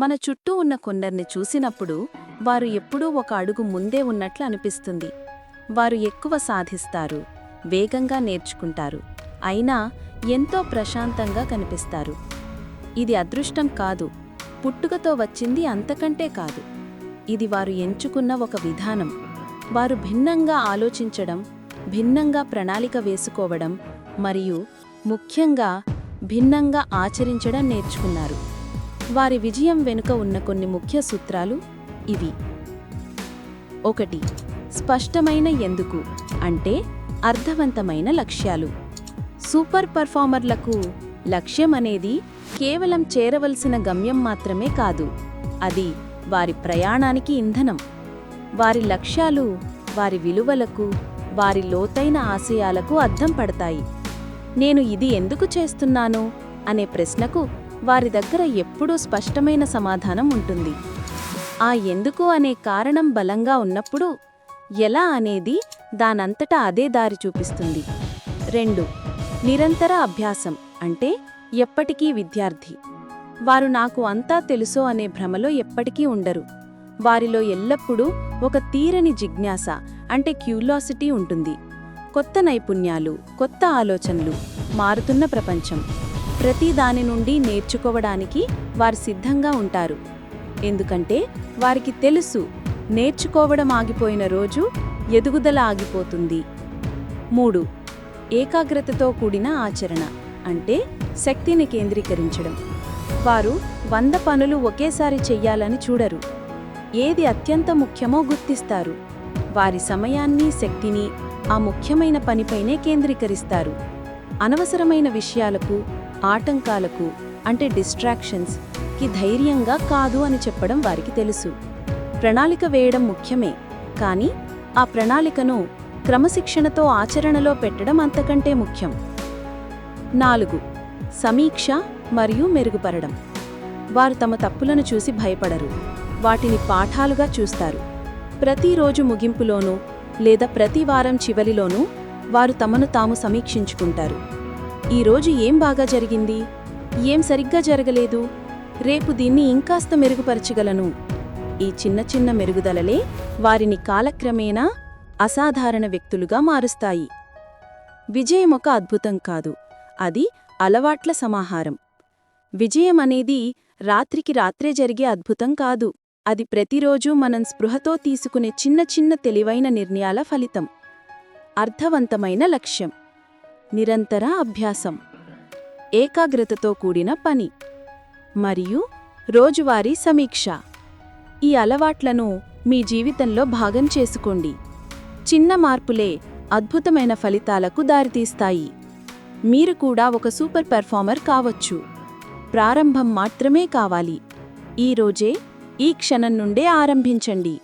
మన చుట్టూ ఉన్న కొందరిని చూసినప్పుడు వారు ఎప్పుడూ ఒక అడుగు ముందే ఉన్నట్లు అనిపిస్తుంది. వారు ఎక్కువ సాధిస్తారు వేగంగా నేర్చుకుంటారు అయినా ఎంతో ప్రశాంతంగా కనిపిస్తారు. ఇది అదృష్టం కాదు పుట్టుకతో వచ్చింది అంతకంటే కాదు. ఇది వారు ఎంచుకున్న ఒక విధానం. వారు భిన్నంగా ఆలోచించడం భిన్నంగా ప్రణాళిక వేసుకోవడం మరియు ముఖ్యంగా భిన్నంగా ఆచరించడం నేర్చుకున్నారు. వారి విజయం వెనుక ఉన్న కొన్ని ముఖ్య సూత్రాలు ఇవి. ఒకటి స్పష్టమైన ఎందుకు? అంటే అర్థవంతమైన లక్ష్యాలు. సూపర్ పర్ఫార్మర్లకు లక్ష్యం అనేది కేవలం చేరవలసిన గమ్యం మాత్రమే కాదు. అది వారి ప్రయాణానికి ఇంధనం. వారి లక్ష్యాలు వారి విలువలకు వారి లోతైన ఆశయాలకు అర్థం పడతాయి. నేను ఇది ఎందుకు చేస్తున్నాను? అనే ప్రశ్నకు వారి దగ్గర ఎప్పుడూ స్పష్టమైన సమాధానం ఉంటుంది. ఆ ఎందుకు అనే కారణం బలంగా ఉన్నప్పుడు ఎలా అనేది దానంతటా అదే దారి చూపిస్తుంది. రెండు నిరంతర అభ్యాసం అంటే ఎప్పటికీ విద్యార్థి. వారు నాకు అంతా తెలుసో అనే భ్రమలో ఎప్పటికీ ఉండరు. వారిలో ఎల్లప్పుడూ ఒక తీరని జిజ్ఞాస అంటే క్యూలాసిటీ ఉంటుంది. కొత్త నైపుణ్యాలు కొత్త ఆలోచనలు మారుతున్న ప్రపంచం. ప్రతి దాని నుండి నేర్చుకోవడానికి వారు సిద్ధంగా ఉంటారు. ఎందుకంటే వారికి తెలుసు నేర్చుకోవడం ఆగిపోయిన రోజు ఎదుగుదల ఆగిపోతుంది. మూడు ఏకాగ్రతతో కూడిన ఆచరణ అంటే శక్తిని కేంద్రీకరించడం. వారు వంద పనులు ఒకేసారి చెయ్యాలని చూడరు. ఏది అత్యంత ముఖ్యమో గుర్తిస్తారు. వారి సమయాన్ని శక్తిని ఆ ముఖ్యమైన పనిపైనే కేంద్రీకరిస్తారు. అనవసరమైన విషయాలకు ఆటంకాలకు అంటే డిస్ట్రాక్షన్స్కి ధైర్యంగా కాదు అని చెప్పడం వారికి తెలుసు. ప్రణాళిక వేయడం ముఖ్యమే కానీ ఆ ప్రణాళికను క్రమశిక్షణతో ఆచరణలో పెట్టడం అంతకంటే ముఖ్యం. నాలుగు సమీక్ష మరియు మెరుగుపరడం. వారు తమ తప్పులను చూసి భయపడరు వాటిని పాఠాలుగా చూస్తారు. ప్రతిరోజు ముగింపులోనూ లేదా ప్రతి వారం చివరిలోనూ వారు తమను తాము సమీక్షించుకుంటారు. ఈరోజు ఏం బాగా జరిగింది? ఏం సరిగ్గా జరగలేదు? రేపు దీన్ని ఇంకాస్త మెరుగుపరచగలను. ఈ చిన్న చిన్న మెరుగుదలలే వారిని కాలక్రమేణా అసాధారణ వ్యక్తులుగా మారుస్తాయి. విజయం ఒక అద్భుతం కాదు. అది అలవాట్ల సమాహారం. విజయం అనేది రాత్రికి రాత్రే జరిగే అద్భుతం కాదు. అది ప్రతిరోజూ మనం స్పృహతో తీసుకునే చిన్న చిన్న తెలివైన నిర్ణయాల ఫలితం. అర్థవంతమైన లక్ష్యం. నిరంతర అభ్యాసం ఏకాగ్రతతో కూడిన పని మరియు రోజువారీ సమీక్ష. ఈ అలవాట్లను మీ జీవితంలో భాగం చేసుకోండి. చిన్న మార్పులే అద్భుతమైన ఫలితాలకు దారితీస్తాయి. మీరు కూడా ఒక సూపర్ పెర్ఫార్మర్ కావచ్చు. ప్రారంభం మాత్రమే కావాలి. ఈ రోజే ఈ క్షణం నుండే ఆరంభించండి.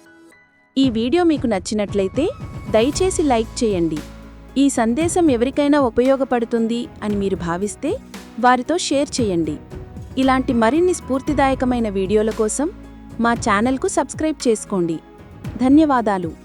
ఈ వీడియో మీకు నచ్చినట్లయితే దయచేసి లైక్ చేయండి. ఈ సందేశం ఎవరికైనా ఉపయోగపడుతుంది అని మీరు భావిస్తే వారితో షేర్ చేయండి. ఇలాంటి మరిన్ని స్ఫూర్తిదాయకమైన వీడియోల కోసం మా ఛానల్కు సబ్స్క్రైబ్ చేసుకోండి. ధన్యవాదాలు.